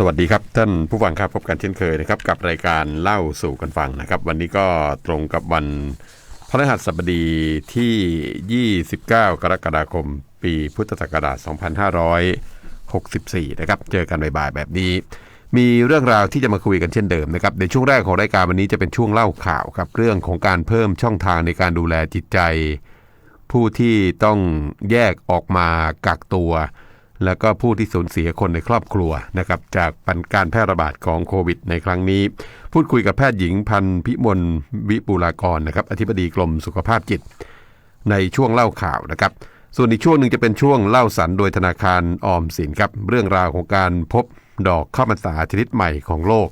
สวัสดีครับท่านผู้ฟังครับพบกันเช่นเคยนะครับกับรายการเล่าสู่กันฟังนะครับ วันนี้ก็ตรงกับวันพฤหัสบดีที่ 29 กรกฎาคม ปีพุทธศักราช 2564 นะครับ เจอกันบ่ายๆแบบนี้ มีเรื่องราวที่จะมาคุยกันเช่นเดิมนะครับ ในช่วงแรกของรายการวันนี้จะเป็นช่วงเล่าข่าวครับ เรื่องของการเพิ่มช่องทางในการดูแลจิตใจ ผู้ที่ต้องแยกออกมากักตัว แล้วก็ผู้ที่สูญเสียคนในครอบครัวนะครับจากปัญการแพร่ระบาดของโควิด ในครั้งนี้ พูดคุยกับแพทย์หญิงพันธ์พิมลวิปุลากรนะครับอธิบดีกรมสุขภาพจิต ในช่วงเล่าข่าวนะครับ ส่วนอีกช่วงหนึ่งจะเป็นช่วงเล่าสันโดยธนาคารออมสินครับเรื่องราวของการพบดอกข้าวพรรษาชนิดใหม่ของโลก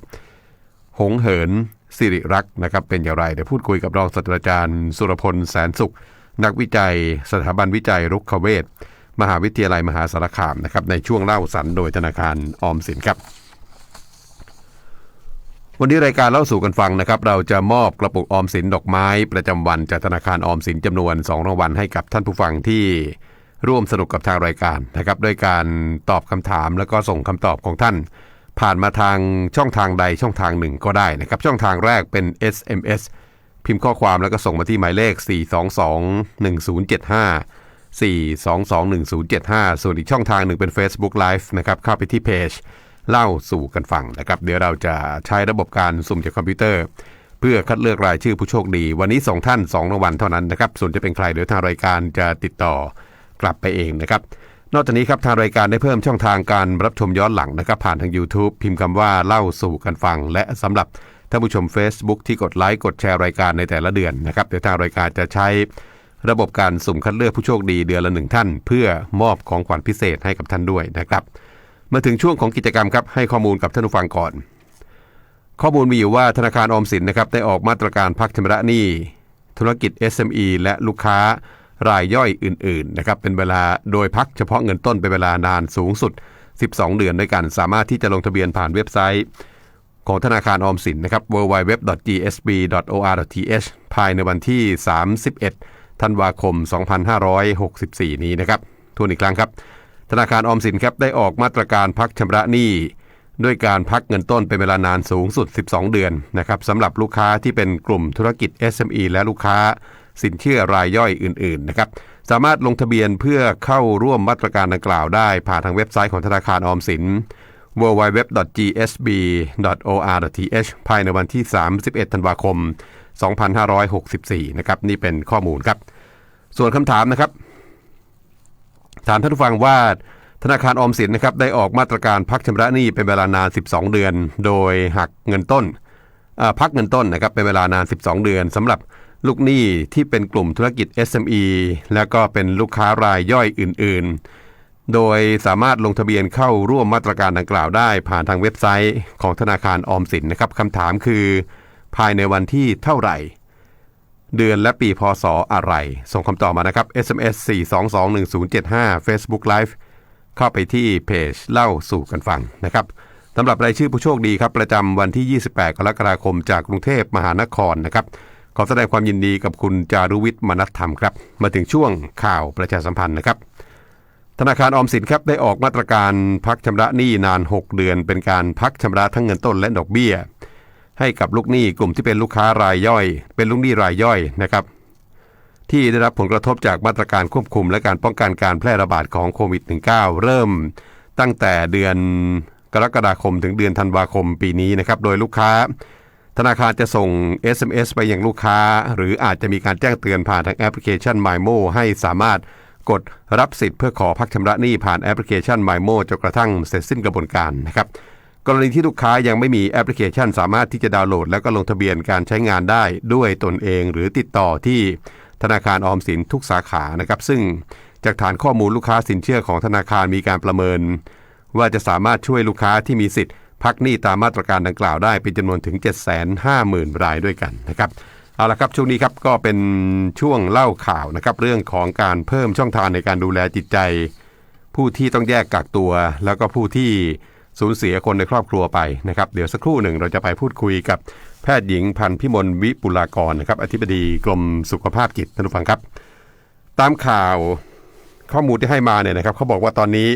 หงเหินสิริรักษ์นะครับเป็นอย่างไรเดี๋ยวพูดคุยกับรองศาสตราจารย์ สุรพลแสนสุข นักวิจัย สถาบันวิจัยรุกขเวช มหาวิทยาลัยมหาสารคามนะครับในช่วงเล่าสันโดยธนาคารออมสินครับ วันนี้รายการเล่าสู่กันฟังนะครับ เราจะมอบกระปุกออมสินดอกไม้ประจำวันจากธนาคารออมสินจำนวน2รางวัลให้กับท่านผู้ฟังที่ร่วมสนุกกับทางรายการนะครับด้วยการตอบคำถามแล้วก็ส่งคำตอบของท่าน ผ่านมาทางช่องทางใดช่องทางหนึ่งก็ได้นะครับ ช่องทางแรกเป็น SMS พิมพ์ข้อความแล้วก็ส่งมาที่หมายเลข 4221075 4221075 ส่วนอีกช่องทางหนึ่งเป็น Facebook Live นะครับเข้าไปที่เพจเล่าสู่กันฟังนะครับ เดี๋ยวเราจะใช้ระบบการสุ่มจากคอมพิวเตอร์ เพื่อคัดเลือกรายชื่อผู้โชคดี วันนี้สองท่าน2รางวัลเท่านั้นนะครับ ส่วนจะเป็นใครเดี๋ยวทางรายการจะติดต่อกลับไปเองนะครับ นอกจากนี้ครับทางรายการได้เพิ่มช่องทางการรับชมย้อนหลังนะครับผ่านทาง YouTube พิมพ์คำว่าเล่าสู่กันฟัง และสำหรับท่านผู้ชม Facebook ที่กดไลค์กดแชร์รายการในแต่ละเดือนนะครับเดี๋ยวทางรายการจะใช้ ระบบการสุ่มคัดเลือกผู้โชคดีเดือนละหนึ่งท่าน เพื่อมอบของขวัญพิเศษให้กับท่านด้วยนะครับ มาถึงช่วงของกิจกรรมครับให้ข้อมูลกับท่านผู้ฟังก่อน ข้อมูลมีอยู่ว่าธนาคารออมสินนะครับได้ออกมาตรการพักชำระหนี้ธุรกิจ SME และลูกค้ารายย่อยอื่นๆนะครับเป็นเวลาโดยพักเฉพาะเงินต้นเป็นเวลานานสูงสุด 12 เดือนด้วยกัน สามารถที่จะลงทะเบียนผ่านเว็บไซต์ของธนาคารออมสินนะครับ www.gsb.or.th ภายในวันที่ 31 ธันวาคม 2564 นี้นะครับทวนอีกครั้งครับ ธนาคารออมสินครับได้ออกมาตรการพักชำระหนี้ด้วยการพักเงินต้นเป็นเวลานานสูงสุด 12 เดือนนะครับสำหรับลูกค้าที่เป็นกลุ่มธุรกิจ SME และลูกค้าสินเชื่อรายย่อยอื่นๆนะครับสามารถลงทะเบียนเพื่อเข้าร่วมมาตรการดังกล่าวได้ ผ่านทางเว็บไซต์ของธนาคารออมสิน www.gsb.or.th ภายในวันที่ 31 ธันวาคม 2564 นะครับนี่เป็นข้อมูลครับ ส่วนคำถามนะครับ ถามท่านผู้ฟังว่าธนาคารออมสินนะครับได้ออกมาตรการพักชำระหนี้เป็นเวลานาน 12 เดือน โดยหักเงินต้นพักเงินต้นนะครับเป็นเวลานาน 12 เดือนสำหรับลูกหนี้ที่เป็นกลุ่มธุรกิจ SME แล้วก็เป็นลูกค้ารายย่อยอื่น ๆ โดยสามารถลงทะเบียนเข้าร่วมมาตรการดังกล่าวได้ผ่านทางเว็บไซต์ของธนาคารออมสินนะครับคำถามคือ ภายในวันที่เท่าไหร่ เดือนและปีพศอะไร ส่งคำตอบมานะครับ SMS 4221075 Facebook Live เข้าไปที่เพจเล่าสู่กันฟังนะครับสำหรับรายชื่อผู้โชคดีครับ ประจำวันที่ 28 กรกฎาคมจากกรุงเทพมหานครนะครับขอแสดงความยินดีกับคุณจารุวิทย์มนัทธรรมครับ มาถึงช่วงข่าวประชาสัมพันธ์นะครับธนาคารออมสินครับได้ออกมาตรการพักชำระหนี้นาน 6 เดือน เป็นการพักชำระทั้งเงินต้นและดอกเบี้ย ให้กับลูกหนี้กลุ่มที่เป็นลูกค้ารายย่อย เป็นลูกหนี้รายย่อยนะครับ ที่ได้รับผลกระทบจากมาตรการควบคุม และการป้องกันการแพร่ระบาดของโควิด -19 เริ่มตั้งแต่เดือนกรกฎาคมถึงเดือนธันวาคมปีนี้นะครับ โดยลูกค้า ธนาคารจะส่ง SMS ไปยังลูกค้า หรืออาจจะมีการแจ้งเตือนผ่านทางแอปพลิเคชัน MyMo ให้สามารถกดรับสิทธิ์เพื่อขอพักชำระหนี้ผ่านแอปพลิเคชัน MyMo จนกระทั่งเสร็จสิ้นกระบวนการนะครับ กรณีที่ลูกค้ายังไม่มีแอปพลิเคชัน สามารถที่จะดาวน์โหลด แล้วก็ลงทะเบียนการใช้งานได้ด้วยตนเอง หรือติดต่อที่ธนาคารออมสินทุกสาขานะครับ ซึ่งจากฐานข้อมูลลูกค้าสินเชื่อของธนาคารมีการประเมิน ว่าจะสามารถช่วยลูกค้าที่มีสิทธิ์ พักหนี้ตามมาตรการดังกล่าวได้เป็นจำนวนถึง 750,000 รายด้วยกันนะครับเอาละครับช่วงนี้ครับก็เป็นช่วงเล่าข่าวนะครับ เรื่องของการเพิ่มช่องทางในการดูแลจิตใจ ผู้ที่ต้องแยกกักตัว แล้วก็ผู้ที่ สูญเสียคนในครอบครัวไปนะครับเดี๋ยวสักครู่หนึ่งเราจะไปพูดคุยกับแพทย์หญิงพันธ์พิมลวิปุลากรนะครับอธิบดีกรมสุขภาพจิตท่านผู้ฟังครับ ตามข่าวข้อมูลที่ให้มาเนี่ยนะครับเขาบอกว่าตอนนี้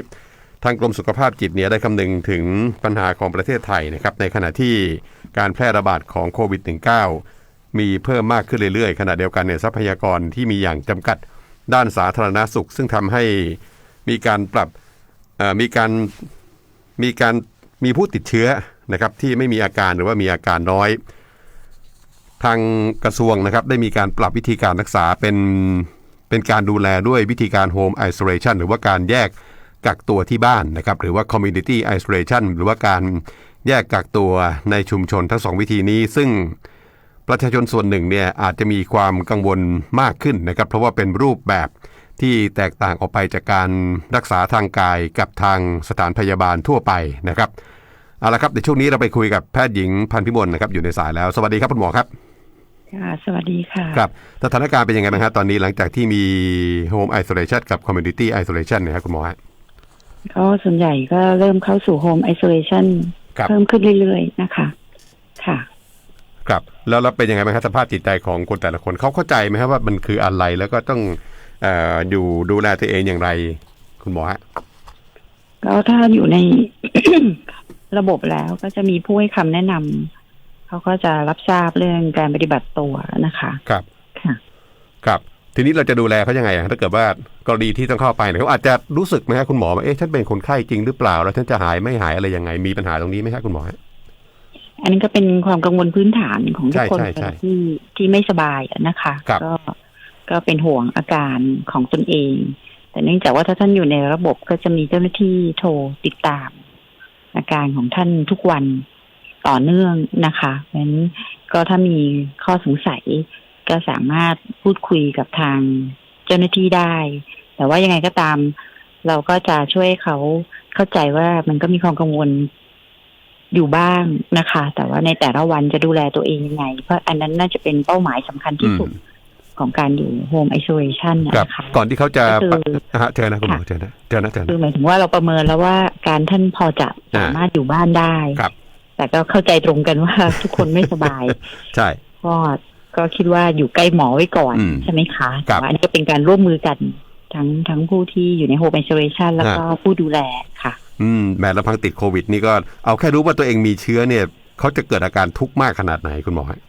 ทางกรมสุขภาพจิตเนี่ยได้คำนึงถึงปัญหาของประเทศไทยนะครับในขณะที่การแพร่ระบาดของโควิด -19 มีเพิ่มมากขึ้นเรื่อยๆ ขณะเดียวกันเนี่ยทรัพยากรที่มีอย่างจำกัดด้านสาธารณาสุข ซึ่งทำให้มีการปรับมีการ มีการมีผู้ติดเชื้อนะครับที่ไม่มีอาการหรือว่ามีอาการน้อย ทางกระทรวงนะครับได้มีการปรับวิธีการรักษาเป็นเป็นการดูแลด้วยวิธีการ Home Isolation หรือว่าการแยกกักตัวที่บ้านนะครับหรือว่า Community Isolation หรือว่าการแยกกักตัวในชุมชนทั้งสองวิธีนี้ ซึ่งประชาชนส่วนหนึ่งเนี่ยอาจจะมีความกังวลมากขึ้นนะครับเพราะว่าเป็นรูปแบบ ที่แตกต่างออกไปจากการรักษาทางกายกับทางสถานพยาบาลทั่วไปนะครับเอาละครับในช่วงนี้เราไปคุยกับแพทย์หญิงพันธิมลนะครับอยู่ในสายแล้ว สวัสดีครับคุณหมอครับค่ะสวัสดีค่ะครับสถานการณ์เป็นยังไงบ้างครับตอนนี้หลังจากที่มี Home Isolation กับ Community Isolation เนี่ยครับคุณหมอฮะก็ส่วนใหญ่ก็เริ่มเข้าสู่ Home Isolation ครับเพิ่มขึ้นเรื่อยๆนะคะค่ะ ครับ แล้วแล้วเป็นยังไงบ้างครับสภาพจิตใจของคนแต่ละคนเขาเข้าใจไหมครับว่ามันคืออะไรแล้วก็ต้องเอ่ออยู่ดูแลตัวเองอย่างไร คุณหมอฮะก็ถ้าอยู่ใน ระบบแล้วก็จะมีผู้ให้คำแนะนำเขาก็จะรับทราบเรื่องการปฏิบัติตัวนะคะ ครับค่ะ ครับทีนี้เราจะดูแลเขายังไงอะถ้าเกิดว่ากรณีที่ต้องเข้าไปเนี่ยเขาอาจจะรู้สึกไหมครับคุณหมอว่าเอ๊ะฉันเป็นคนไข้จริงหรือเปล่า แล้วฉันจะหายไม่หายอะไรยังไง มีปัญหาตรงนี้ไหมครับคุณหมอฮะอันนี้ก็เป็นความกังวลพื้นฐานของทุกคนใช่ใช่ใช่ที่ที่ไม่สบายอะนะคะครับก็ ก็เป็นห่วงอาการของตนเอง แต่เนื่องจากว่าถ้าท่านอยู่ในระบบก็จะมีเจ้าหน้าที่โทรติดตาม อาการของท่านทุกวันต่อเนื่องนะคะเพราะฉะนั้นก็ถ้ามีข้อสงสัยก็สามารถพูดคุยกับทางเจ้าหน้าที่ได้ แต่ว่ายังไงก็ตาม เราก็จะช่วยเขาเข้าใจว่ามันก็มีความกังวลอยู่บ้างนะคะ แต่ว่าในแต่ละวันจะดูแลตัวเองยังไง เพราะอันนั้นน่าจะเป็นเป้าหมายสำคัญที่สุด ของการอยู่ Home Isolation นะครับคะ ก่อนที่เขาจะก็คือฮะเชิญนะคุณหมอเชิญนะเชิญนะเชิญคือนะหมายถึงว่าเราประเมินแล้วว่าการท่านพอจะอ่าสามารถอยู่บ้านได้ ครับ แต่ก็เข้าใจตรงกันว่า ทุกคนไม่สบาย ใช่ ก็ก็คิดว่าอยู่ใกล้หมอไว้ก่อนอืมใช่ไหมคะครับแต่ว่าอันนี้ก็เป็นการร่วมมือกันทั้งทั้งผู้ที่อยู่ใน Home Isolation แล้วก็ผู้ดูแลค่ะ อืมแม้ลำพังติดโควิดนี่ก็เอาแค่รู้ว่าตัวเองมีเชื้อเนี่ยเขาจะเกิดอาการทุกข์มากขนาดไหนคุณหมอฮะ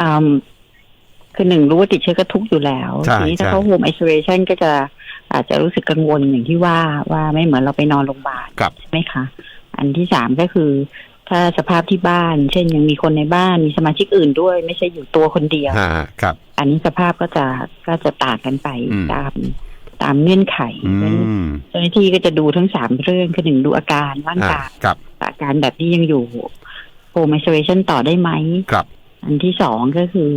อืม คือหนึ่งรู้ว่าติดเชื้อก็ทุกข์อยู่แล้วใช่ทีนี้ถ้าใช่ เขา Home Isolation ก็จะอาจจะรู้สึกกังวลอย่างที่ว่าว่าไม่เหมือนเราไปนอนโรงพยาบาลครับ ใช่ไหมคะ อันที่สามก็คือ ถ้าสภาพที่บ้าน เช่นยังมีคนในบ้านมีสมาชิกอื่นด้วย ไม่ใช่อยู่ตัวคนเดียวอ่าครับ อันนี้สภาพก็จะก็จะต่างกันไปอืม ตามตามเงื่อนไขอืเพราะฉะนั้นมเจ้าหน้าที่ก็จะดูทั้งสามเรื่องคือหนึ่งดูอาการร่างอ่ากาย ครับ อาการแบบนี้ยังอยู่ home isolation ต่อได้ไหม ครับ อันที่สองก็คือ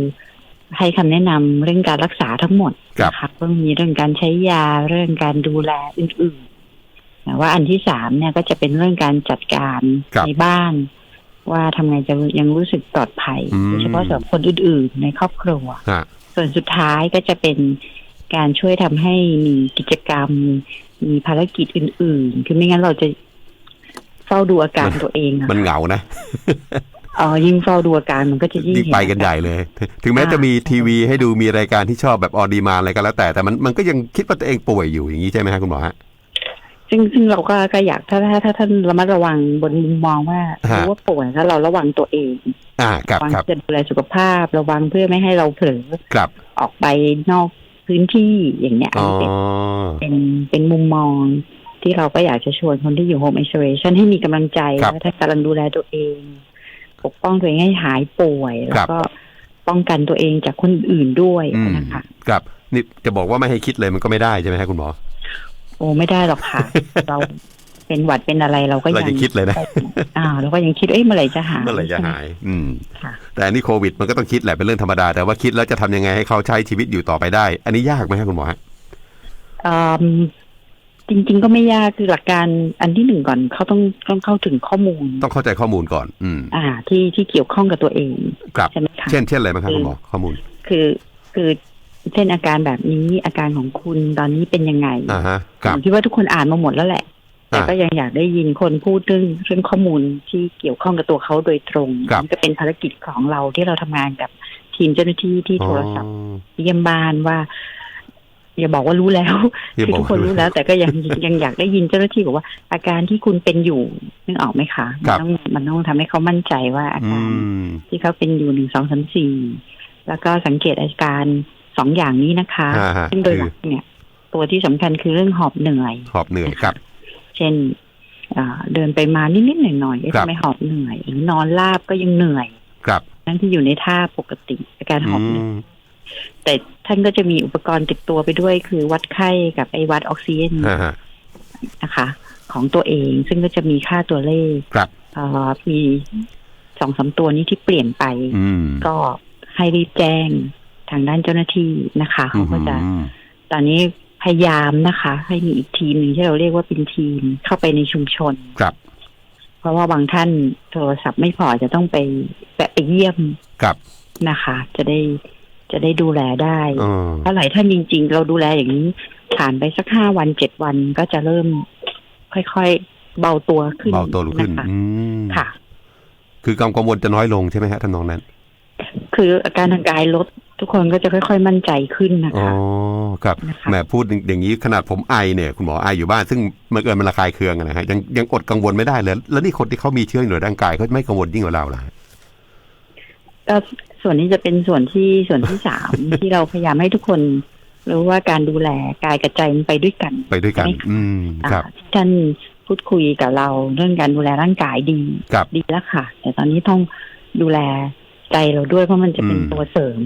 ให้คำแนะนำเรื่องการรักษาทั้งหมดครับนะคะก็มีเรื่องการใช้ยาเรื่องการดูแลอื่นๆแต่ว่าอันที่สามเนี่ยก็จะเป็นเรื่องการจัดการครับในบ้าน ว่าทำไงจะยังรู้สึกปลอดภัยอืมโดยเฉพาะสำหรับคนอื่นๆ ในครอบครัวฮะส่วนสุดท้ายก็จะเป็นการช่วยทำให้มีกิจกรรม มีภารกิจอื่น ๆ คือไม่งั้นเราจะเฝ้าดูอาการตัวเองอะมันเหงานะเออยิ่งเฝ้าดูอาการมันก็จะยิ่งยิ่งเห็ไปกันใหญ่เลย ถึงแม้อ่าจะมีทีวีให้ดูมีรายการที่ชอบแบบออดีมาอะไรก็แล้วแต่แต่มันมันก็ยังคิดว่าตัวเองป่วยอยู่อย่างนี้ใช่ไหมฮะคุณหมอฮะซึ่งซึ่งเราก็ก็อยากถ้าถ้าถ้าท่านระมัดระวังบนมุมมองว่าฮะรู้ว่าป่วยแล้วเราระวังตัวเองอ่าครับวังครับจะดูแลสุขภาพระวังเพื่อไม่ให้เราเผลอครับออกไปนอกพื้นที่อย่างเนี้ยอัอ๋นอนี้เป็นเป็นเป็นมุมมองที่เราก็อยากจะชวนคนที่อยู่ Home Isolation ให้มีกำลังใจครับว่าถ้ากำลังดูแลตัวเอง ปกป้องตัวเองให้หายป่วย แล้ครัวบก็ป้องกันตัวเองจากคนอื่นด้วยอืมนะคะครับนี่จะบอกว่าไม่ให้คิดเลยมันก็ไม่ได้ใช่ไหมฮะคุณหมอ โอ้ไม่ได้หรอกค่ะ เราเป็นหวัดเป็นอะไรเราก็เรายังจะคิดเลยนะอ่าเราก็ยังคิดเอ้ยเมื่อไหร่จะหายเมื่อไหร่จะหาย อืมค่ะแต่อันนี้โควิดมันก็ต้องคิดแหละเป็นเรื่องธรรมดา แต่ว่าคิดแล้วจะทำยังไงให้เขาใช้ชีวิตอยู่ต่อไปได้ อันนี้ยากไหมครับคุณหมอฮะอืม จริง ๆ ก็ไม่ยากคือหลักการอันที่หนึ่งก่อนเขาต้องต้องเข้าถึงข้อมูล ต้องเข้าใจข้อมูลก่อน อืม อ่า ที่ที่เกี่ยวข้องกับตัวเองครับใช่ไหมคะเช่นเช่นอะไรบ้างครับคุณหมอข้อมูล คือคือเช่นอาการแบบนี้อาการของคุณตอนนี้เป็นยังไงอ่าฮะครับผมคิดว่าทุกคนอ่านมาหมดแล้วแหละ แต่อ่าก็ยังอยากได้ยินคนพูดเรื่องเรื่องข้อมูลที่เกี่ยวข้องกับตัวเขาโดยตรงครับ นี่ก็เป็นภารกิจของเราที่เราทำงานกับทีมเจ้าหน้าที่ที่โทรศัพท์ อ๋อ เยี่ยมบ้านว่า อย่าบอกว่ารู้แล้วอย่าคือบอกทุกคนรู้แล้ว แต่ก็ยังยังอยากได้ยินเจ้าหน้าที่บอกว่า อาการที่คุณเป็นอยู่นึกออกไหมคะคมัรับต้องมันต้องทำให้เขามั่นใจว่าอาอืการมที่เขาเป็นอยู่หนึ่งสองสามสี่แล้วก็สังเกตอาการสองอย่างนี้นะคะอ่าฮะซึ่งโดยคือหลักเนี่ย ตัวที่สำคัญคือเรื่องหอบเหนื่อย หอบเหนื่อยครับ เช่นอ่าเดินไปมานิดๆหน่อยๆเอ๊ะครับทำไมหอบเหนื่อยหรือนอนราบก็ยังเหนื่อย ครับทั้งที่อยู่ในท่าปกติ อาการหอือบเหนื่อยม แต่ท่านก็จะมีอุปกรณ์ติดตัวไปด้วย คือวัดไข้กับไอวัดออกซิเจนอ่าฮะนะคะ ของตัวเองซึ่งก็จะมีค่าตัวเลขครับเอ่อมีสองสามตัวนี้ที่เปลี่ยนไปอืมก็ให้รีบแจ้งทางด้านเจ้าหน้าที่นะคะเขาก็จะอืมตอนนี้พยายามนะคะ ให้มีอีกทีมหนึ่งที่เราเรียกว่าเป็นทีมเข้าไปในชุมชนครับ เพราะว่าบางท่านโทรศัพท์ไม่พอจะต้องไปแวะไปเยี่ยมครับนะคะ จะได้ จะได้ดูแลได้อ๋อถ้าหลายท่านจริง ๆ เราดูแลอย่างนี้ผ่านไปสักห้าวันเจ็ดวันก็จะเริ่ม ค่อยๆเบาตัวขึ้นเบาตัวลงขึ้นนะคะอืมค่ะ คือความกังวลจะน้อยลงใช่ไหมฮะท่านน้องนั้น คืออาการทางกายลดทุกคนก็จะค่อย ๆ มั่นใจขึ้นนะอ๋อคะครับนะคะแหมพูดอย่างนี้ขนาดผมไอเนี่ย คุณหมอไออยู่บ้านซึ่งมันเกินมันระคายเคืองอะนะฮะยังยังอดกังวลไม่ได้เลย แล้วนี่คนที่เขามีเชื้ออยู่ในร่างกายเขาไม่กังวลยิ่งกว่าเราล่ะ ก็ส่วนนี้จะเป็นส่วนที่ส่วนที่สาม ที่เราพยายามให้ทุกคนรู้ว่าการดูแลกายกับใจมันไปด้วยกันไปด้วยกันใช่ไหมคะอืมครับอ่าที่ท่านพูดคุยกับเราเรื่องการดูแลร่างกายดีครับดีแล้วค่ะ แต่ตอนนี้ต้องดูแลใจเราด้วยเพราะมันจะเป็นอืมตัวเสริม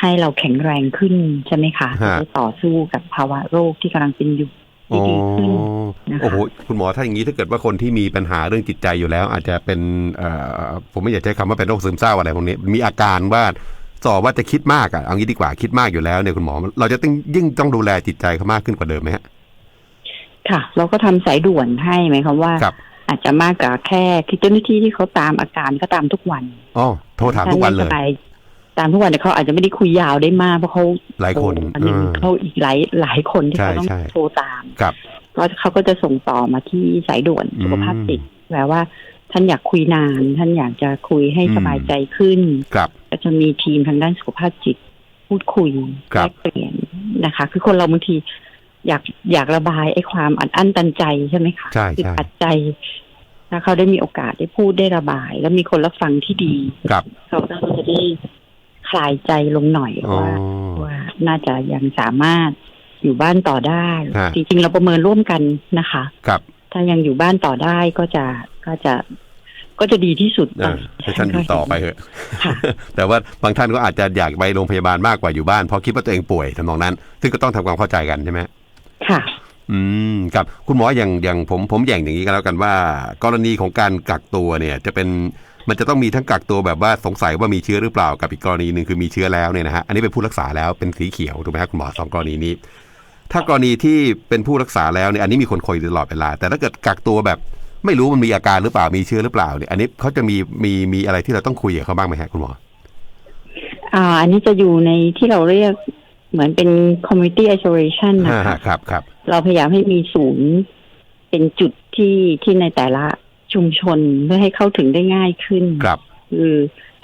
ให้เราแข็งแรงขึ้นใช่ไหมคะฮะจะได้ต่อสู้กับภาวะโรคที่กำลังเป็นอยู่อ๋อ ที่ดีขึ้นนะคะโอ้โหคุณหมอถ้าอย่างนี้ถ้าเกิดว่าคนที่มีปัญหาเรื่องจิตใจอยู่แล้ว อาจจะเป็นเอ่อผมไม่อยากใช้คำว่าเป็นโรคซึมเศร้าอะไรพวกนี้มีอาการว่าสอบว่าจะคิดมากอะเอางี้ดีกว่าคิดมากอยู่แล้วเนี่ยคุณหมอ เราจะต้องยิ่งต้องดูแลจิตใจเขามากขึ้นกว่าเดิมไหมฮะค่ะ เราก็ทำสายด่วนให้ไหมคะว่าครับอาจจะมากกว่าแค่คือเจ้าหน้าที่ที่เขาตามอาการก็ตามทุกวันอ๋อโทรถามทุกวันเลยท่ไม่สบาย ตามทุกวันแต่เขาอาจจะไม่ได้คุยยาวได้มากเพราะเขาหลายคนอันนี้เออเขาอีกหลายหลายคนที่ใช่เขาต้องใช่โทรตามครับก็เขาก็จะส่งต่อมาที่สายด่วนอืมสุขภาพจิตแปลว่าท่านอยากคุยนาน ท่านอยากจะคุยให้อืมสบายใจขึ้นครับก็จะมีทีมทางด้านสุขภาพจิตพูดคุยครัแลบกเปลี่ยนนะคะ คือคนเราบางทีอยากอยากระบายไอ้ความอัดอั้นตันใจใช่ไหมคะใช่คือใช่ปัดใจถ้าเขาได้มีโอกาสได้พูดได้ระบาย แล้วมีคนรับฟังที่ดีครับเขาก็จะได้ คลายใจลงหน่อยอ๋อว่าว่าน่าจะยังสามารถอยู่บ้านต่อได้ฮะจริงๆเราประเมินร่วมกันนะคะ ครับ ถ้ายังอยู่บ้านต่อได้ก็จะก็จะก็จะดีที่สุดเออให้ท่านอยู่ต่อไปเถอะค่ะแต่ว่าบางท่านก็อาจจะอยากไปโรงพยาบาลมากกว่าอยู่บ้าน เพราะคิดว่าตัวเองป่วยทำนองนั้น ซึ่งก็ต้องทำความเข้าใจกันใช่ไหมค่ะ อืมครับคุณหมออย่างอย่างผมผมแย่งอย่างนี้กันแล้วกันว่า กรณีของการกักตัวเนี่ย จะเป็น มันจะต้องมีทั้งกักตัวแบบว่าสงสัยว่ามีเชื้อหรือเปล่ากับอีกกรณีหนึ่งคือมีเชื้อแล้วเนี่ยนะฮะอันนี้เป็นผู้รักษาแล้วเป็นสีเขียวถูกไหมครับคุณหมอสองกรณีนี้ ถ้ากรณีที่เป็นผู้รักษาแล้วเนี่ยอันนี้มีคนคอยตลอดเวลา แต่ถ้าเกิดกักตัวแบบ ไม่รู้มันมีอาการหรือเปล่ามีเชื้อหรือเปล่าเนี่ยอันนี้เขาจะมีมีมีอะไรที่เราต้องคุยกับเขาบ้างไหมฮะคุณหมออ่า อันนี้จะอยู่ในที่เราเรียกเหมือนเป็น community isolation นะอ่าคะฮะครับครับ เราพยายามให้มีศูนย์เป็นจุดที่ที่ในแต่ละ ชุมชนเพื่อให้เข้าถึงได้ง่ายขึ้นครับคือ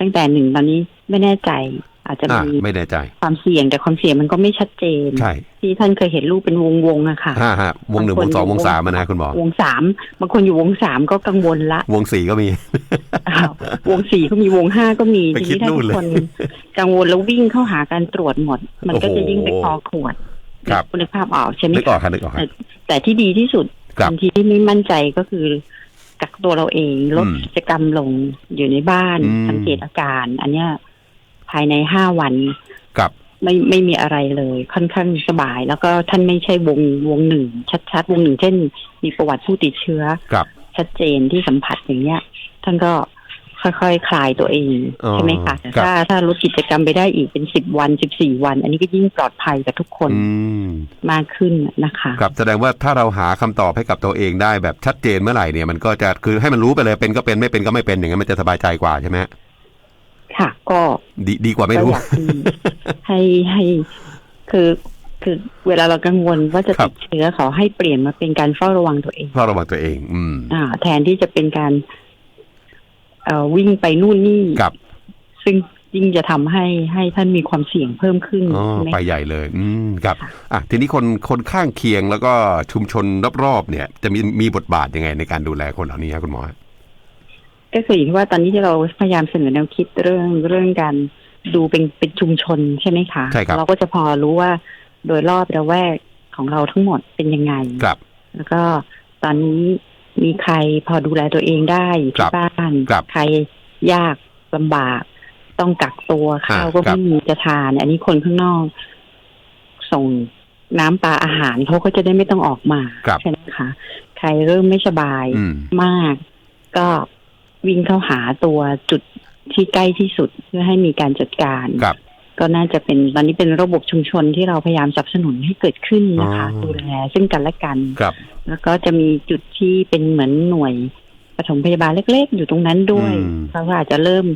ตั้งแต่หนึ่งตอนนี้ไม่แน่ใจ อาจจะอ่ามีไม่แน่ใจ ความเสี่ยงแต่ความเสี่ยงมันก็ไม่ชัดเจนใช่ที่ท่านเคยเห็นรูปเป็นวงวงๆอะค่ะห้าฮะวงหนึ่งวงสองวงสามอะนะคุณหมอวงสามบางคนอยู่วงสามก็กังวลละ วงสี่ก็มีอ้าววงสี่ก็มีวงห้าก็มีไปทีคิดนี้ถ้านู่ทุนกเลยคนกังวลแล้ววิ่งเข้าหาการตรวจหมด มันก็จะยิ่งไปคอขวดครับคุณภาพออกใช่ไหมนึกออกคะค่ะนึกออกค่ะแต่ที่ดีที่สุดครับบางทีที่ไม่มั่นใจก็คือ กักตัวเราเอง ลดอืมกิจกรรมลงอยู่ในบ้านอืมสังเกตอาการ อันเนี้ยภายในห้าวันกับไม่ไม่มีอะไรเลย ค่อนข้างสบาย แล้วก็ท่านไม่ใช่วงวงหนึ่ง ชัดๆ วงหนึ่งเช่น มีประวัติผู้ติดเชื้อกับชัดเจนที่สัมผัสอย่างเงี้ย ท่านก็ ค่อยๆคคลายตัวเองอ๋อใช่ไหมคะแต่ครับถ้าถ้าลดกิจกรรมไปได้อีกเป็นสิบวันสิบสี่วัน อันนี้ก็ยิ่งปลอดภัยกับทุกคนอืมมากขึ้นนะคะครับแสดงว่าถ้าเราหาคำตอบให้กับตัวเองได้แบบชัดเจนเมื่อไหร่เนี่ยมันก็จะคือให้มันรู้ไปเลยเป็นก็เป็นไม่เป็นก็ไม่เป็นอย่างนั้นมันจะสบายใจกว่าใช่ไหมฮะค่ะ ก็ดีดีกว่าไม่ก็รู้อยากให้ให้ให้คือคือเวลาเรากังวลว่าจะครัติบดเชื้อขอให้เปลี่ยนมาเป็นการเฝ้าระวังตัวเองเฝ้าระวังตัวเอง อืมอ่า แทนที่จะเป็นการ เอ่อวิ่งไปนู่นนี่กับ ซึ่งยิ่งจะทำให้ให้ท่านมีความเสี่ยงเพิ่มขึ้นอ๋อใช่ไหม ไปใหญ่เลย อืมครับค่ะ อะทีนี้คนคนข้างเคียงแล้วก็ชุมชนรอบๆเนี่ย จะมีมีบทบาทยังไงในการดูแลคนเหล่านี้ครับคุณหมอก็คืออย่างที่ว่าตอนนี้ที่เราพยายามเสนอแนวคิดเรื่องเรื่องการดูเป็นเป็นชุมชนใช่ไหมคะใช่ครับเราก็จะพอรู้ว่าโดยรอบระแวกของเราทั้งหมดเป็นยังไง ครับ แล้วก็ตอนนี้ มีใครพอดูแลตัวเองได้อยู่ครัที่บบ้านครับใครยากลำบาก ต้องกักตัวข้าวอ่าก็ครับไม่มีจะทาน อันนี้คนข้างนอก ส่งน้ำปลาอาหารเขาก็จะได้ไม่ต้องออกมาครับใช่ไหมคะใครเริ่มไม่สบายอืมมาก ก็วิ่งเข้าหาตัวจุดที่ใกล้ที่สุดเพื่อให้มีการจัดการครับ ก็น่าจะเป็นตอนนี้เป็นระบบชุมชนที่เราพยายามสนับสนุนให้เกิดขึ้นนะคะอ๋อดูแลซึ่งกันและกัน ครับ แล้วก็จะมีจุดที่เป็นเหมือนหน่วยปฐมพยาบาลเล็ก ๆ อยู่ตรงนั้นด้วยอืมเขาก็อาจจะเริ่ม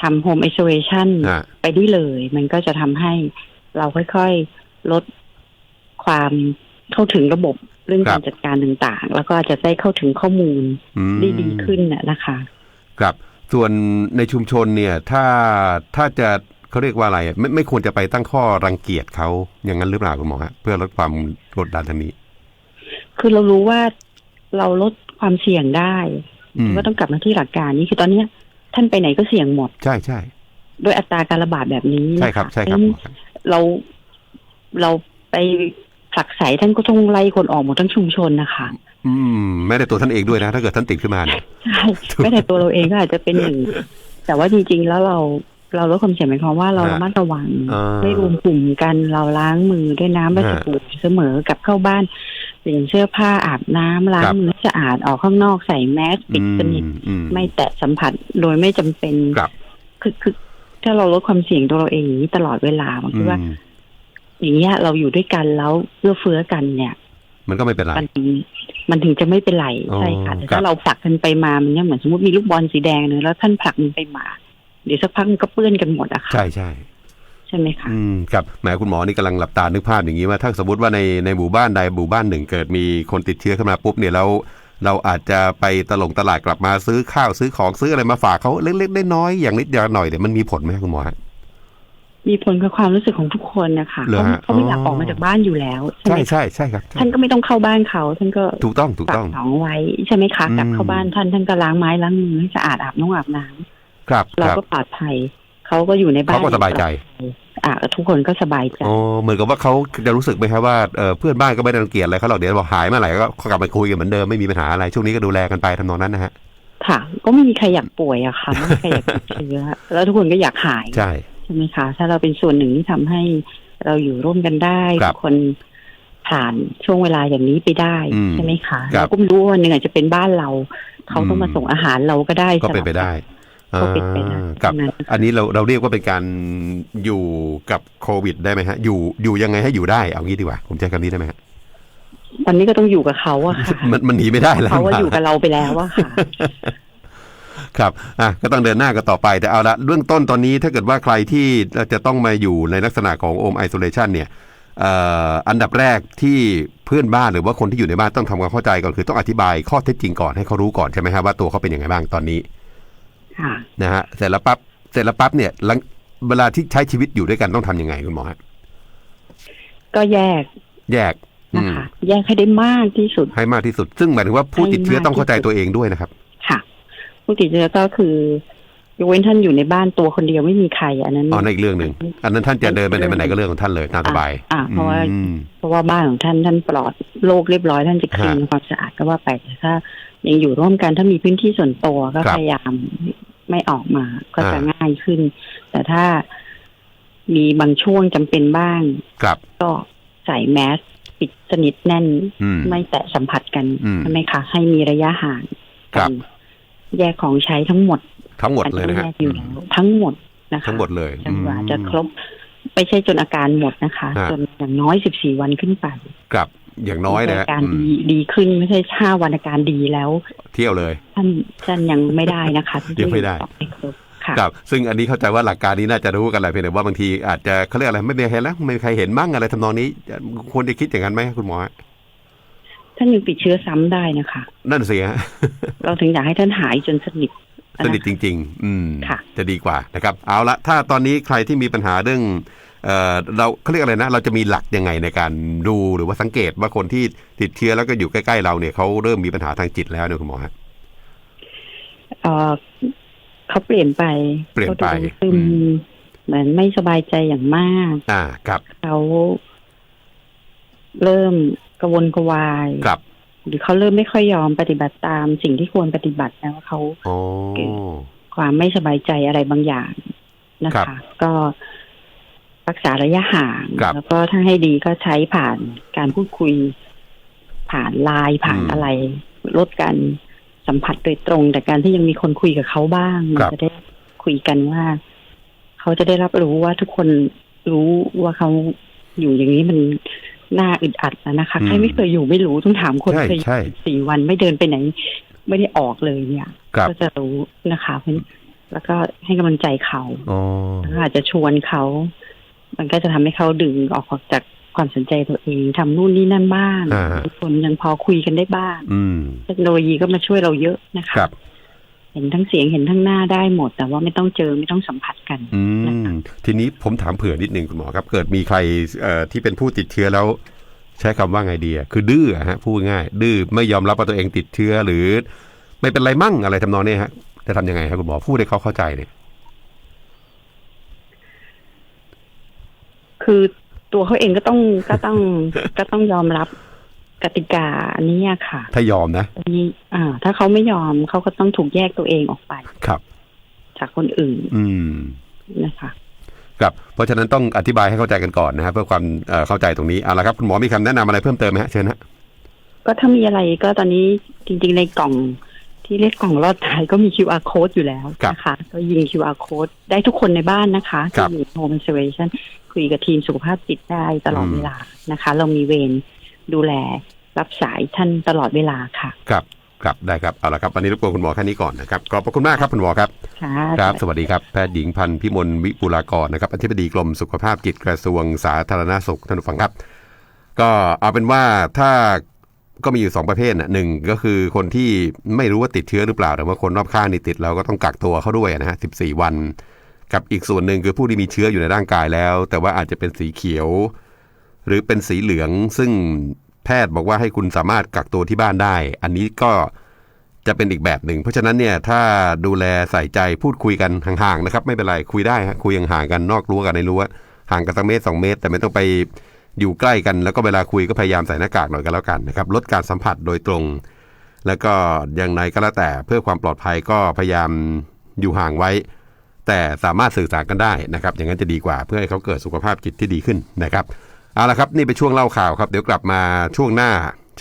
ทำโฮมไอโซเลชันอะไปได้เลย มันก็จะทำให้เราค่อยๆ ลดความเข้าถึงระบบเรื่องการจัดการต่างๆ แล้วก็จะได้เข้าถึงข้อมูลอืม ได้ดีขึ้นน่ะนะคะ ครับส่วนในชุมชนเนี่ยถ้าถ้าจะ เขาเรียกว่าอะไรอะไม่ไม่ควรจะไปตั้งข้อรังเกียจเขาอย่างนั้นหรือเปล่าคุณหมอฮะเพื่อลดความกดดันทางนี้ คือเรารู้ว่าเราลดความเสี่ยงได้อืมก็ต้องกลับมาที่หลักการนี้คือตอนเนี้ย ท่านไปไหนก็เสี่ยงหมด ใช่ใช่โดยอัตราการระบาดแบบนี้ใช่ครับนะะใช่ครับเพาะฉะนั้นเราเราไปผลักไสท่านก็ต้องไล่คนออกหมดทั้งชุมชนนะคะอืมแม้แต่ตัวท่านเองด้วยนะ ถ้าเกิดท่านติดขึ้นมาเนี่ยใช่ไม่แต่ตัวเราเองก็อาจจะเป็นหนึ่งแต่ว่าจริงๆแล้วเรา เราลดความเสี่ยงหมายความว่าเราฮะระมัดระวังอ่าไม่รวมกลุ่มกันเราล้างมือด้วยน้ำและฮะสบู่เสมอกับเข้าบ้านเปลี่ยนเสื้อผ้าอาบน้ำล้างครับมือสะอาดออกข้างนอกใส่แมสปิดสนิทอืมไม่แตะสัมผัสโดยไม่จำเป็นครับคือคือถ้าเราลดความเสี่ยงตัวเราเองอย่างนี้ตลอดเวลามันคือว่าอืมอย่างเงี้ยเราอยู่ด้วยกันแล้วเอื้อเฟื้อกันเนี่ย มันก็ไม่เป็นไรมันมันถึงจะไม่เป็นไรอ๋อใช่ค่ะแต่ครัถ้าบเราผลักกันไปมามันเนี่ยเหมือนสมมติมีลูกบอลสีแดงเนอะแล้วท่านผลักมันไปมา เดี๋ยวสักพักมันก็เปื้อนกันหมดอะค่ะใช่ใช่ใช่ไหมคะอืมครับแหมคุณหมอนี่กำลังหลับตานึกภาพอย่างนี้ว่าถ้าสมมติว่าในในหมู่บ้านใดหมู่บ้านหนึ่งเกิดมีคนติดเชื้อขึ้นมาปุ๊บเนี่ยแล้วเราอาจจะไปตลงตลาดกลับมาซื้อข้าวซื้อของซื้ออะไรมาฝากเขาเล็กๆน้อยๆอย่างนิดอย่างหน่อยเดี๋ยวมันมีผลไหมครับคุณหมอฮะมีผลกับความรู้สึกของทุกคนนะคะเหรอเขาฮะเขาไม่อยากอ๋อออกมาจากบ้านอยู่แล้วใช่ไหใช่มใช่ใช่ครับใช่ท่านก็ไม่ต้องเข้าบ้านเขาท่านก็ถูกต้องถูกฝากต้องของไว้ใช่ไหมคะอืมกลับเข้าบ้านท่านท่านก็ล้างไม้ล้างมือให้สะอาดอาบน้ำอาบน้ำ ครับเราครับก็ปลอดภัยเขาก็อยู่ในบ้านเขาก็สบายใจ อะทุกคนก็สบายใจอ๋อเหมือนกับว่าเขาจะรู้สึกไหมครับว่าเอ่อเพื่อนบ้านก็ไม่ได้รังเกียจอะไรเขาหรอกเดี๋ยวบอกหายเมื่อไหร่ก็กลับมาคุยกันเหมือนเดิมไม่มีปัญหาอะไรช่วงนี้ก็ดูแลกันไปทำนองนั้นนะฮะค่ะก็ไม่มีใครอยากป่วยอะค่ะไม่มีใครอยากติดเชื้อแล้วทุกคนก็อยากหายใช่ใช่ไหมคะ ถ้าเราเป็นส่วนหนึ่งที่ทำให้เราอยู่ร่วมกันได้ครับทุกคนผ่านช่วงเวลาอย่างนี้ไปได้อืมใช่ไหมคะครับเราก็ไม่รู้ว่าวันหนึ่งอาจจะเป็นบ้านเรา เขาต้องอืมมาส่งอาหารเราก็ได้ก็เป็นไปได้ ก็เป็นไปได้อ่ากับนั้นอันนี้เราเราเรียกว่าเป็นการอยู่กับโควิดได้ไหมฮะ อยู่อยู่ยังไงให้อยู่ได้ เอางี้ดีกว่า ผมใช้คำนี้ได้ไหมฮะตอนนี้ก็ต้องอยู่กับเขาอะค่ะ มันมันหนีไม่ได้แล้วเขาว่าอยู่กับเราไปแล้วอะค่ะครับ อะ ก็ต้องเดินหน้ากันต่อไปแต่เอาละเรื่องต้นตอนนี้ถ้าเกิดว่าใครที่จะต้องมาอยู่ในลักษณะของโอมไอโซเลชันเนี่ยเอ่ออันดับแรกที่เพื่อนบ้านหรือว่าคนที่อยู่ในบ้านต้องทำความเข้าใจก่อนคือต้องอธิบายข้อเท็จจริงก่อนให้เขารู้ก่อนใช่ไหมครับว่าตัวเขาเป็นยังไงบ้างตอนนี้ ค่ะ นะฮะเสร็จแล้วปั๊บเสร็จแล้วปั๊บเนี่ยหลังเวลาที่ใช้ชีวิตอยู่ด้วยกันต้องทำยังไงคุณหมอฮะก็แยกแยกอืนะมคะแยกให้ได้มากที่สุด ให้มากที่สุด ซึ่งหมายถึงว่าผู้ติดเชื้อต้องเข้าใจตัวเองด้วยนะครับ ค่ะ ผู้ติดเชื้อก็คือ ยกเว้นท่านอยู่ในบ้านตัวคนเดียวไม่มีใครอันนั้นอ๋อในนอีกเรื่องหนึ่งอันนั้นท่านจะเดินไปไหนมาไหนก็เรื่องของท่านเลยตามสบายอ่าเพราะว่าอืมเพราะว่าบ้านของท่านท่านปลอดโรคเรียบร้อยท่านจะคลีนฮะความสะอาดก็ว่าไปแต่ถ้ายังอยู่ร่วมกันถ้ามีพื้นที่ส่วนตัวก็ครับพยายามไม่ออกมาก็จะอ่าง่ายขึ้น แต่ถ้ามีบางช่วงจำเป็นบ้างครับก็ใส่แมสปิดสนิทแน่นอืมไม่แตะสัมผัสกันอืมใช่ไหมคะ ให้มีระยะห่างครักับนแยกของใช้ทั้งหมด ทั้งหมดเลยนะอัฮะแยกอยู่แล้วทั้งหมดนะคะทั้งหมดเลยจนกว่าอืมจะครบไม่ใช่จนอาการหมดนะคะฮะจนอย่างน้อยสิบสี่วันขึ้นไปครับอย่างน้อยนะฮะอาการอืมดีดีขึ้นไม่ใช่ห้าวันอาการดีแล้ว เที่ยวเลยท่านท่านยังไม่ได้นะคะท่านยังไม่ได้ต้องอยู่ต่อให้ครบค่ะครับซึ่งอันนี้เข้าใจว่าหลักการนี้น่าจะรู้กันแหละเพียงแต่ว่าบางทีอาจจะเขาเรียกอะไรไม่มีใครแล้วไม่มีใครเห็นมั่งอะไรทำนองนี้ควรจะคิดอย่างนั้นไหมคุณหมอฮะท่านยังติดเชื้อซ้ำได้นะคะ นั่นสิฮะเราถึงอยากให้ท่านหายจนสนิท สนิทจริง ๆ อืมค่ะจะดีกว่านะครับ เอาละถ้าตอนนี้ใครที่มีปัญหาเรื่องเอ่อเราเขาเรียกอะไรนะ เราจะมีหลักยังไงในการดูหรือว่าสังเกตว่าคนที่ติดเชื้อแล้วก็อยู่ใกล้ๆเราเนี่ยเขาเริ่มมีปัญหาทางจิตแล้วเนี่ยคุณหมอฮะเอ่อเขาเปลี่ยนไปเปลี่ยนไปขาดูซึมอืมเหมือนไม่สบายใจอย่างมาก อ่า ครับเขาเริ่มกระวนกระวายครับ หรือเขาเริ่มไม่ค่อยยอมปฏิบัติตามสิ่งที่ควรปฏิบัติแล้วเขาโอ้ความไม่สบายใจอะไรบางอย่างนะครัคะบก็รักษาระยะห่างครับแล้วก็ถ้าให้ดีก็ใช้ผ่านการพูดคุย ผ่านไลน์ผ่านอืมอะไร ลดการสัมผัสโดยตรง แต่การที่ยังมีคนคุยกับเขาบ้างมันครับจะได้คุยกันว่า เขาจะได้รับรู้ว่าทุกคนรู้ว่าเขาอยู่อย่างนี้มัน น่าอึดอัดนะนะคะอืมใครไม่เคยอยู่ไม่รู้ต้องถามคนใช่เคยอยู่ใช่สี่วันไม่เดินไปไหน ไม่ได้ออกเลยเนี่ยครับก็จะรู้นะคะเพราะฉะนั้นแล้วก็ให้กำลังใจเขาอ๋อแล้วก็อาจจะชวนเขา มันก็จะทำให้เขาดึงออกจากความสนใจตัวเองทำนู่นนี่นั่นบ้างอ่าทุกคนยังพอคุยกันได้บ้างอืมเทคโนโลยีก็มาช่วยเราเยอะนะคะครับ เห็นทั้งเสียงเห็นทั้งหน้าได้หมด แต่ว่าไม่ต้องเจอไม่ต้องสัมผัสกันอืมทีนี้ผมถามเผื่อนิดนึงคุณหมอครับ เกิดมีใครเอ่อที่เป็นผู้ติดเชื้อแล้ว ใช้คำว่าไงดีอะคือดื้ออะฮะพูดง่าย ดื้อไม่ยอมรับว่าตัวเองติดเชื้อหรือ ไม่เป็นไรมั่งอะไรทำนองเนี้ยฮะจะทำยังไงครับคุณหมอพูดให้เขาเข้าใจเนี่ยคือตัวเขาเองก็ต้องก็ต้องก็ต้องยอมรับ กติกาอันนี้อะค่ะ ถ้ายอมนะอันนี้ อ่า ถ้าเขาไม่ยอมเขาก็ต้องถูกแยกตัวเองออกไป ครับ จากคนอื่น อืมนะคะครับเพราะฉะนั้นต้องอธิบายให้เข้าใจกันก่อนนะครับเพื่อความเอ่อเข้าใจตรงนี้เอาละครับ คุณหมอมีคำแนะนำอะไรเพิ่มเติมไหมฮะเชิญฮะก็ถ้ามีอะไรก็ตอนนี้จริง ๆ ในกล่องที่เรียกกล่องรอดตายก็มี QR code อยู่แล้วนะคะก็ยิง QR code ได้ทุกคนในบ้านนะคะที่อยู่ Home Observation คุยกับทีมสุขภาพจิตได้ตลอดเวลานะคะ เรามีเวร ดูแลรับสายท่านตลอดเวลาค่ะ ครับครับได้ครับเอาละครับวันนี้รบกวนคุณหมอแค่นี้ก่อนนะครับขอบพระคุณมากครับคุณหมอครับค่ะครับ สวัสดีครับแพทย์หญิงพันธ์พิมลวิปุลากรนะครับอธิบดีกรมสุขภาพจิตกระทรวงสาธารณสุขท่านผู้ฟังครับ ก็เอาเป็นว่าถ้าก็มีอยู่สองประเภทนะหนึ่งก็คือคนที่ไม่รู้ว่าติดเชื้อหรือเปล่า แต่ว่าคนรอบข้างนี่ติดเราก็ต้องกักตัวเขาด้วยนะฮะสิบสี่วัน กับอีกส่วนหนึ่งคือผู้ที่มีเชื้ออยู่ในร่างกายแล้ว แต่ว่าอาจจะเป็นสีเขียว หรือเป็นสีเหลืองซึ่งแพทย์บอกว่าให้คุณสามารถกักตัวที่บ้านได้ อันนี้ก็จะเป็นอีกแบบหนึ่ง เพราะฉะนั้นเนี่ยถ้าดูแลใส่ใจพูดคุยกันห่างๆนะครับ ไม่เป็นไรคุยได้ฮะคุยห่างๆกันนอกรั้วกันในรั้วห่างกันสักเมตรสองเมตร แต่ไม่ต้องไปอยู่ใกล้กัน แล้วก็เวลาคุยก็พยายามใส่หน้ากากหน่อยก็แล้วกันนะครับลดการสัมผัสโดยตรง แล้วก็อย่างไรก็แล้วแต่เพื่อความปลอดภัยก็พยายามอยู่ห่างไว้ แต่สามารถสื่อสารกันได้นะครับ อย่างนั้นจะดีกว่าเพื่อให้เขาเกิดสุขภาพจิตที่ดีขึ้นนะครับ เอาละครับนี่เป็นช่วงเล่าข่าวครับเดี๋ยวกลับมาช่วงหน้า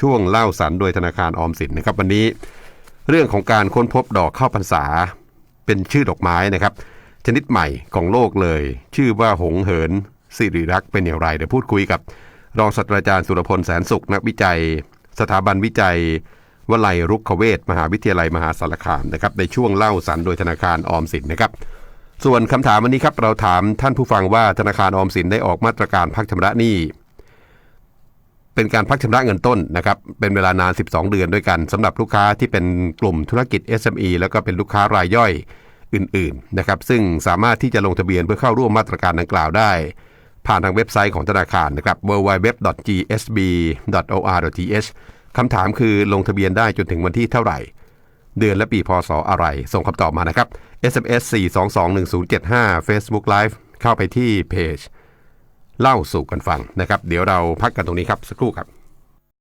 ช่วงเล่าสันโดยธนาคารออมสินนะครับวันนี้ เรื่องของการค้นพบดอกข้าวพรรษา เป็นชื่อดอกไม้นะครับ ชนิดใหม่ของโลกเลย ชื่อว่าหงเหินสิริรักเป็นอย่างไรเดี๋ยวพูดคุยกับ รองศาสตราจารย์สุรพลแสนสุขนักวิจัย สถาบันวิจัยวลัยรุกขเวทมหาวิทยาลัยมหาสารคามนะครับในช่วงเล่าสันโดยธนาคารออมสินนะครับ ส่วนคำถามวันนี้ครับเราถามท่านผู้ฟังว่าธนาคารออมสินได้ออกมาตรการพักชำระหนี้เป็นการพักชำระเงินต้นนะครับเป็นเวลานาน 12 เดือนด้วยกันสำหรับลูกค้าที่เป็นกลุ่มธุรกิจ SME แล้วก็เป็นลูกค้ารายย่อยอื่นๆนะครับซึ่งสามารถที่จะลงทะเบียนเพื่อเข้าร่วมมาตรการดังกล่าวได้ ผ่านทางเว็บไซต์ของธนาคารนะครับ www.gsb.or.th คำถามคือลงทะเบียนได้จนถึงวันที่เท่าไหร่ เดือนและปีพศอะไร ส่งคำตอบมานะครับ SMS 4221075 Facebook Live เข้าไปที่เพจ เล่าสู่กันฟังนะครับ เดี๋ยวเราพักกันตรงนี้ครับ สักครู่ครับ